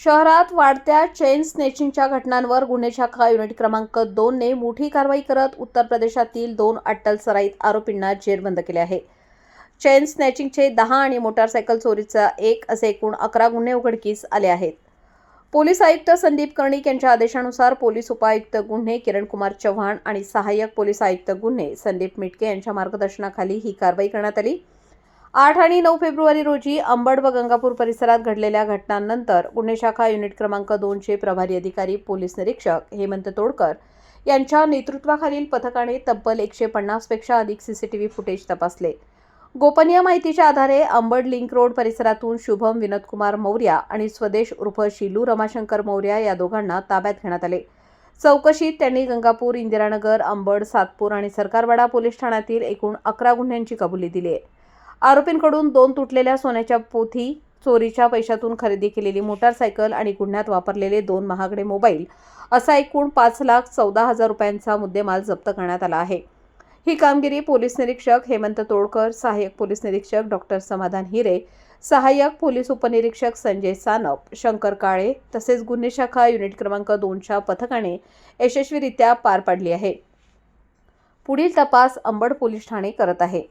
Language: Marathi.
शहरात वाढत्या चेन स्नेचिंगच्या घटनांवर गुन्हे शाखा युनिट क्रमांक दोनने मोठी कारवाई करत उत्तर प्रदेशातील दोन अट्टल सराईत आरोपींना जेरबंद केले आहे. चेन स्नॅचिंगचे दहा आणि मोटारसायकल चोरीचा एक असे एकूण अकरा गुन्हे उघडकीस आले आहेत. पोलीस आयुक्त संदीप कर्णिक यांच्या आदेशानुसार पोलीस उपायुक्त गुन्हे किरणकुमार चव्हाण आणि सहाय्यक पोलीस आयुक्त गुन्हे संदीप मिटके यांच्या मार्गदर्शनाखाली ही कारवाई करण्यात आली. आठ आणि नऊ फेब्रुवारी रोजी अंबड व गंगापूर परिसरात घडलेल्या घटनांनंतर गुन्हे शाखा युनिट क्रमांक दोनचे प्रभारी अधिकारी पोलीस निरीक्षक हेमंत तोडकर यांच्या नेतृत्वाखालील पथकाने तब्बल एकशे पन्नासपेक्षा अधिक सीसीटीव्ही फुटेज तपासले. गोपनीय माहितीच्या आधारे अंबड लिंक रोड परिसरातून शुभम विनोदकुमार मौर्या आणि स्वदेश उर्फ शिलू रमाशंकर मौर्या या दोघांना ताब्यात घेण्यात आले. चौकशीत त्यांनी गंगापूर इंदिरानगर अंबड सातपूर आणि सरकारवाडा पोलीस ठाण्यातील एकूण अकरा गुन्ह्यांची कबुली दिली आहे. आरोपींकडून दोन तुटलेल्या सोन्याच्या पोथी चोरीच्या पैशातून खरेदी केलेली मोटारसायकल आणि गुन्ह्यात वापरलेले दोन महागडे मोबाईल असा एकूण पाच लाख चौदा हजार रुपयांचा मुद्देमाल जप्त करण्यात आला आहे. ही कामगिरी पोलीस निरीक्षक हेमंत तोडकर सहाय्यक पोलीस निरीक्षक डॉक्टर समाधान हिरे सहाय्यक पोलीस उपनिरीक्षक संजय सानप शंकर काळे तसेच गुन्हे शाखा युनिट क्रमांक दोनच्या पथकाने यशस्वीरित्या पार पाडली आहे. पुढील तपास अंबड पोलीस ठाणे करत आहे.